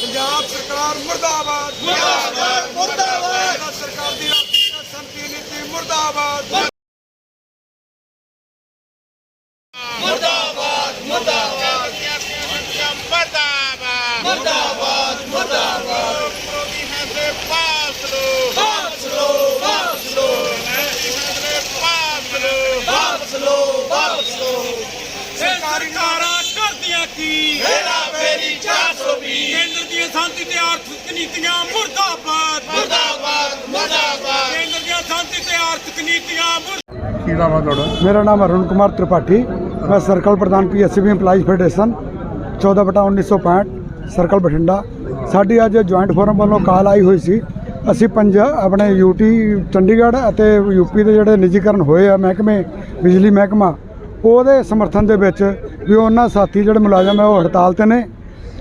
ਪੰਜਾਬ ਸਰਕਾਰ ਮੁਰਦਾਬਾਦ। ਮੁਰਦਾਬਾਦ ਮੁਰਦਾਬਾਦ। ਸਰਕਾਰ ਦੀ ਆਰਥਿਕ ਸੰਤੀ ਨੀਤੀ ਮੁਰਦਾਬਾਦ। ਮੁਰਦਾਬਾਦ ਮੁਰਦਾਬਾਦ। ਮੁਰਦਾਬਾਦ ਪ੍ਰੋਦੀ ਹੈ ਤੇ ਪਾਸ ਲੋ। ਵਾਪਸ ਲੋ ਵਾਪਸ ਲੋ। ਪਾਸ ਲੋ। ਵਾਪਸ ਲੋ ਵਾਪਸ ਲੋ। ਸਰਕਾਰੀ ਸ਼ਾਂਤੀ ਤੇ ਆਰਥਿਕ ਨੀਤੀਆਂ ਮੁਰਦਾਬਾਦ। ਮੁਰਦਾਬਾਦ ਮੁਰਦਾਬਾਦ। ਕੇਂਦਰ ਦੀਆਂ ਸ਼ਾਂਤੀ ਤੇ ਆਰਥਿਕ ਨੀਤੀਆਂ ਮੁਰਦਾਬਾਦ ਕੀ ਨਾਮ ਹੈ ਤੁਹਾਡਾ? ਮੇਰਾ ਨਾਮ ਅਰੁਣ ਕੁਮਾਰ ਤ੍ਰਿਪਾਠੀ। ਮੈਂ ਸਰਕਲ ਪ੍ਰਧਾਨ ਪੀਐਸਸੀਬੀ EMPLOYEES ਫੈਡਰੇਸ਼ਨ 14 ਬਟਾ 1965 ਸਰਕਲ ਬਠਿੰਡਾ। ਸਾਡੀ ਅੱਜ ਜੁਆਇੰਟ ਫੋਰਮ ਵੱਲੋਂ ਕਾਲ ਆਈ ਹੋਈ ਸੀ। ਅਸੀਂ ਪੰਜ ਆਪਣੇ ਯੂਟੀ ਚੰਡੀਗੜ੍ਹ ਅਤੇ ਯੂਪੀ ਦੇ ਜਿਹੜੇ ਨਿੱਜੀਕਰਨ ਹੋਏ ਆ ਮਹਿਕਮੇ ਬਿਜਲੀ ਮਹਿਕਮਾ ਉਹਦੇ ਸਮਰਥਨ ਦੇ ਵਿੱਚ ਵੀ ਉਹਨਾਂ ਸਾਥੀ ਜਿਹੜੇ ਮੁਲਾਜ਼ਮ ਹੈ ਉਹ ਹੜਤਾਲ ਤੇ ਨੇ।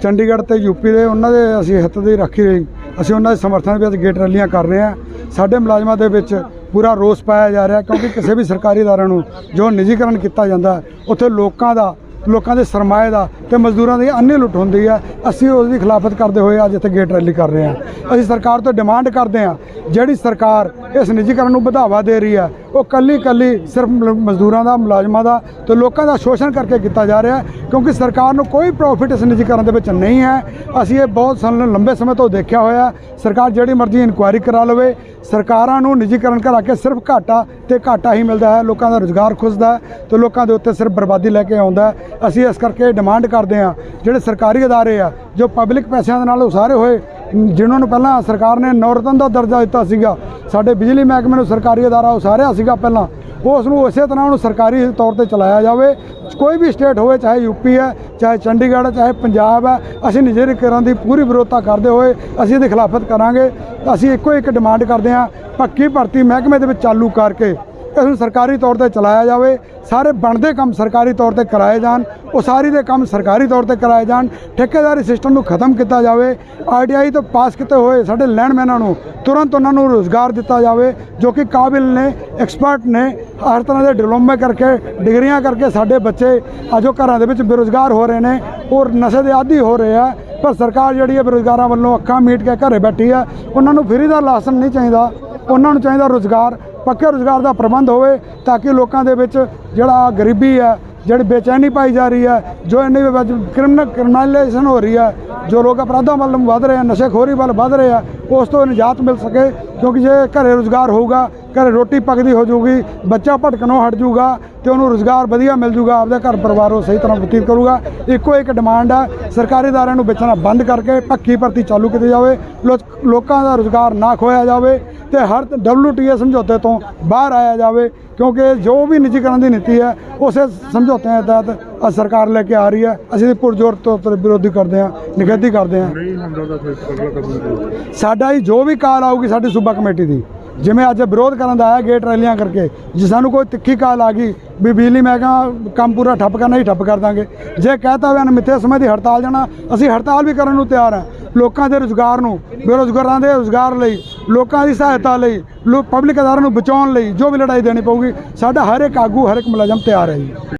ਚੰਡੀਗੜ੍ਹ ਤੇ ਯੂਪੀ ਦੇ, ਉਹਨਾਂ ਦੇ ਅਸੀਂ ਹਿੱਤ ਦੀ ਰਾਖੀ ਰਹੀ ਅਸੀਂ ਉਹਨਾਂ ਦੇ ਸਮਰਥਨ ਵਿੱਚ ਗੇਟ ਰੈਲੀਆਂ ਕਰ ਰਹੇ ਹਾਂ। ਸਾਡੇ ਮੁਲਾਜ਼ਮਾਂ ਦੇ ਵਿੱਚ ਪੂਰਾ ਰੋਸ ਪਾਇਆ ਜਾ ਰਿਹਾ ਕਿਉਂਕਿ ਕਿਸੇ ਵੀ ਸਰਕਾਰੀ ਅਦਾਰੇ ਨੂੰ ਜੋ ਨਿੱਜੀਕਰਨ ਕੀਤਾ ਜਾਂਦਾ, ਉੱਥੇ ਲੋਕਾਂ ਦਾ, ਲੋਕਾਂ ਦੇ ਸਰਮਾਏ ਦਾ ਤੇ ਮਜ਼ਦੂਰਾਂ ਦੀ ਅੰਨੀ ਲੁੱਟ ਹੁੰਦੀ ਹੈ। ਅਸੀਂ ਉਸ ਦੀ ਖਿਲਾਫਤ ਕਰਦੇ ਹੋਏ ਅੱਜ ਇੱਥੇ ਗੇਟ ਰੈਲੀ ਕਰ ਰਹੇ ਹਾਂ। ਅਸੀਂ ਸਰਕਾਰ ਤੋਂ ਡਿਮਾਂਡ ਕਰਦੇ ਹਾਂ, ਜਿਹੜੀ ਸਰਕਾਰ ਇਸ ਨਿੱਜੀਕਰਨ ਨੂੰ ਵਧਾਵਾ ਦੇ ਰਹੀ ਹੈ ਉਹ ਕੱਲੀ ਕੱਲੀ ਸਿਰਫ ਮ- ਮਜ਼ਦੂਰਾਂ ਦਾ, ਮੁਲਾਜ਼ਮਾਂ ਦਾ ਤੇ ਲੋਕਾਂ ਦਾ ਸ਼ੋਸ਼ਣ ਕਰਕੇ ਕੀਤਾ ਜਾ ਰਿਹਾ ਕਿਉਂਕਿ ਸਰਕਾਰ ਨੂੰ ਕੋਈ ਪ੍ਰੋਫਿਟ ਇਸ ਨਿੱਜੀਕਰਨ ਦੇ ਵਿੱਚ ਨਹੀਂ ਹੈ। ਅਸੀਂ ਇਹ ਬਹੁਤ ਸਾਲ ਲੰਬੇ ਸਮੇਂ ਤੋਂ ਦੇਖਿਆ ਹੋਇਆ ਸਰਕਾਰ ਜਿਹੜੀ ਮਰਜ਼ੀ ਇਨਕੁਆਇਰੀ ਕਰਾ ਲਵੇ, ਸਰਕਾਰਾਂ ਨੂੰ ਨਿੱਜੀਕਰਨ ਕਰਾ ਕੇ ਸਿਰਫ ਘਾਟਾ ਤੇ ਘਾਟਾ ਹੀ ਮਿਲਦਾ ਹੈ। ਲੋਕਾਂ ਦਾ ਰੁਜ਼ਗਾਰ ਖੁੱਸਦਾ ਹੈ ਤੇ ਲੋਕਾਂ ਦੇ ਉੱਤੇ ਸਿਰਫ ਬਰਬਾਦੀ ਲੈ ਕੇ ਆਉਂਦਾ ਅਸੀਂ ਇਸ ਕਰਕੇ ਡਿਮਾਂਡ ਕਰਦੇ ਹਾਂ, ਜਿਹੜੇ ਸਰਕਾਰੀ ਅਦਾਰੇ ਆ, ਜੋ ਪਬਲਿਕ ਪੈਸਿਆਂ ਦੇ ਨਾਲ ਉਸਾਰੇ ਹੋਏ ਜਿਨ੍ਹਾਂ ਨੂੰ ਪਹਿਲਾਂ ਸਰਕਾਰ ਨੇ ਨੌਰਤਨ ਦਾ ਦਰਜਾ ਦਿੱਤਾ ਸੀਗਾ ਸਾਡੇ ਬਿਜਲੀ ਮਹਿਕਮੇ ਨੂੰ ਸਰਕਾਰੀ ਅਦਾਰਾ ਉਸਾਰਿਆ ਸੀਗਾ ਪਹਿਲਾਂ ਉਸ ਨੂੰ ਉਸੇ ਤਰ੍ਹਾਂ ਉਹਨੂੰ ਸਰਕਾਰੀ ਤੌਰ ਤੇ ਚਲਾਇਆ ਜਾਵੇ। ਕੋਈ ਵੀ ਸਟੇਟ ਹੋਵੇ ਚਾਹੇ ਯੂਪੀ ਹੈ ਚਾਹੇ ਚੰਡੀਗੜ੍ਹ ਹੈ, ਚਾਹੇ ਪੰਜਾਬ ਹੈ ਅਸੀਂ ਨਿਜੀਕਰਨ ਦੀ ਪੂਰੀ ਵਿਰੋਧਤਾ ਕਰਦੇ ਹੋਏ ਅਸੀਂ ਇਹਦੀ ਖਿਲਾਫਤ ਕਰਾਂਗੇ। ਅਸੀਂ ਇੱਕੋ ਇੱਕ ਡਿਮਾਂਡ ਕਰਦੇ ਹਾਂ ਪੱਕੀ ਭਰਤੀ ਮਹਿਕਮੇ ਦੇ ਵਿੱਚ ਚਾਲੂ ਕਰਕੇ ਇਸ ਨੂੰ ਸਰਕਾਰੀ ਤੌਰ ਤੇ ਚਲਾਇਆ ਜਾਵੇ, ਸਾਰੇ ਬਣਦੇ ਕੰਮ ਸਰਕਾਰੀ ਤੌਰ ਤੇ ਕਰਾਏ ਜਾਣ, ਉਸਾਰੀ ਦੇ ਕੰਮ ਸਰਕਾਰੀ ਤੌਰ ਤੇ ਕਰਾਏ ਜਾਣ, ਠੇਕੇਦਾਰੀ ਸਿਸਟਮ ਨੂੰ ਖਤਮ ਕੀਤਾ ਜਾਵੇ ਆਰਟੀਆਈ ਤੋਂ ਪਾਸ ਕੀਤੇ ਹੋਏ ਸਾਡੇ ਲੈਂਡਮੈਨਾਂ ਨੂੰ ਤੁਰੰਤ ਉਹਨਾਂ ਨੂੰ ਰੋਜ਼ਗਾਰ ਦਿੱਤਾ ਜਾਵੇ, ਜੋ ਕਿ ਕਾਬਿਲ ਨੇ, ਐਕਸਪਰਟ ਨੇ, ਹਰ ਤਰ੍ਹਾਂ ਦੇ ਡਿਪਲੋਮੇ ਕਰਕੇ, ਡਿਗਰੀਆਂ ਕਰਕੇ ਸਾਡੇ ਬੱਚੇ ਅੱਜ ਉਹ ਘਰਾਂ ਦੇ ਵਿੱਚ ਬੇਰੁਜ਼ਗਾਰ ਹੋ ਰਹੇ ਨੇ ਔਰ ਨਸ਼ੇ ਦੇ ਆਦੀ ਹੋ ਰਹੇ ਆ, ਪਰ ਸਰਕਾਰ ਜਿਹੜੀ ਹੈ ਬੇਰੁਜ਼ਗਾਰਾਂ ਵੱਲੋਂ ਅੱਖਾਂ ਮੀਟ ਕੇ ਘਰੇ ਬੈਠੀ ਆ ਉਹਨਾਂ ਨੂੰ ਫਰੀ ਦਾ ਲਾਇਸੈਂਸ ਨਹੀਂ ਚਾਹੀਦਾ, ਉਹਨਾਂ ਨੂੰ ਚਾਹੀਦਾ ਰੋਜ਼ਗਾਰ ਪੱਕੇ ਰੋਜ਼ਗਾਰ ਦਾ ਪ੍ਰਬੰਧ ਹੋਵੇ ਤਾਂ ਕਿ ਲੋਕਾਂ ਦੇ ਵਿੱਚ ਜਿਹੜਾ ਗਰੀਬੀ ਹੈ, ਜਿਹੜੀ ਬੇਚੈਨੀ ਪਾਈ ਜਾ ਰਹੀ ਹੈ, ਜੋ ਇੰਨੀ ਵਿੱਚ ਕ੍ਰਿਮਨਲ ਕ੍ਰਿਮੀਨਲਾਈਜੇਸ਼ਨ ਹੋ ਰਹੀ ਹੈ, ਜੋ ਲੋਕ ਅਪਰਾਧਾਂ ਵੱਲ ਨੂੰ ਵੱਧ ਰਹੇ ਆ, ਨਸ਼ੇਖੋਰੀ ਵੱਲ ਵੱਧ ਰਹੇ ਆ ਉਸ ਤੋਂ ਨਿਜਾਤ ਮਿਲ ਸਕੇ, ਕਿਉਂਕਿ ਜੇ ਘਰੇ ਰੋਜ਼ਗਾਰ ਹੋਊਗਾ, ਘਰੇ ਰੋਟੀ ਪੱਕਦੀ ਹੋ ਜਾਊਗੀ, ਬੱਚਾ ਭਟਕਣੋਂ ਹਟ ਜਾਊਗਾ ਤੇ ਉਹਨੂੰ ਰੋਜ਼ਗਾਰ ਵਧੀਆ ਮਿਲ ਜਾਊਗਾ, ਆਪਦੇ ਘਰ ਪਰਿਵਾਰ ਉਹ ਸਹੀ ਤਰ੍ਹਾਂ ਬਤੀਤ ਕਰੂਗਾ। ਇੱਕੋ ਇੱਕ ਡਿਮਾਂਡ ਹੈ ਸਰਕਾਰੀ ਅਦਾਰਿਆਂ ਨੂੰ ਵੇਚਣਾ ਬੰਦ ਕਰਕੇ ਪੱਕੀ ਭਰਤੀ ਚਾਲੂ ਕੀਤੀ ਜਾਵੇ, ਲੋਕ- ਲੋਕਾਂ ਦਾ ਰੋਜ਼ਗਾਰ ਨਾ ਖੋਇਆ ਜਾਵੇ ਤੇ ਹਰ WTO ਸਮਝੌਤੇ ਤੋਂ ਬਾਹਰ ਆਇਆ ਜਾਵੇ, ਕਿਉਂਕਿ ਜੋ ਵੀ ਨਿੱਜੀਕਰਨ ਦੀ ਨੀਤੀ ਹੈ, ਉਸੇ ਸਮਝੌਤਿਆਂ ਦੇ ਤਹਿਤ ਸਰਕਾਰ ਲੈ ਕੇ ਆ ਰਹੀ ਹੈ। ਅਸੀਂ ਪੁਰਜ਼ੋਰ ਤੌਰ ਤੇ ਵਿਰੋਧੀ ਕਰਦੇ ਹਾਂ ਨਿਖੇਧੀ ਕਰਦੇ ਹਾਂ। ਨਹੀਂ ਹੁੰਦਾ ਤਾਂ ਫਿਰ ਅਗਲਾ ਕਦਮ ਕੀ ਸਾਡਾ ਹੀ ਜੋ ਵੀ ਕਾਲ ਆਊਗੀ ਸਾਡੀ ਸੂਬਾ ਕਮੇਟੀ ਦੀ। ਜਿਵੇਂ ਅੱਜ ਵਿਰੋਧ ਕਰਨ ਦਾ ਆਇਆ ਗੇਟ ਰੈਲੀਆਂ ਕਰਕੇ ਜੇ ਸਾਨੂੰ ਕੋਈ ਤਿੱਖੀ ਕਾਲ ਆ ਗਈ ਵੀ ਬਿਜਲੀ ਮਹਿਕਮਾ ਕੰਮ ਪੂਰਾ ਠੱਪ ਕਰਨਾ ਹੀ ਠੱਪ ਕਰ ਦਾਂਗੇ। ਜੇ ਕਹਿਤਾ ਹੋਇਆ ਮਿੱਥੇ ਸਮੇਂ ਦੀ ਹੜਤਾਲ ਜਾਣਾ ਅਸੀਂ ਹੜਤਾਲ ਵੀ ਕਰਨ ਨੂੰ ਤਿਆਰ ਹਾਂ। ਲੋਕਾਂ ਦੇ ਰੁਜ਼ਗਾਰ ਨੂੰ ਬੇਰੁਜ਼ਗਾਰਾਂ ਦੇ ਰੁਜ਼ਗਾਰ ਲਈ ਲੋਕਾਂ ਦੀ ਸਹਾਇਤਾ ਲਈ ਲੋਕ ਪਬਲਿਕ ਅਦਾਰਿਆਂ ਨੂੰ ਬਚਾਉਣ ਲਈ ਜੋ ਵੀ ਲੜਾਈ ਦੇਣੀ ਪਊਗੀ ਸਾਡਾ ਹਰ ਇੱਕ ਆਗੂ ਹਰ ਇੱਕ ਮੁਲਾਜ਼ਮ ਤਿਆਰ ਹੈ ਜੀ।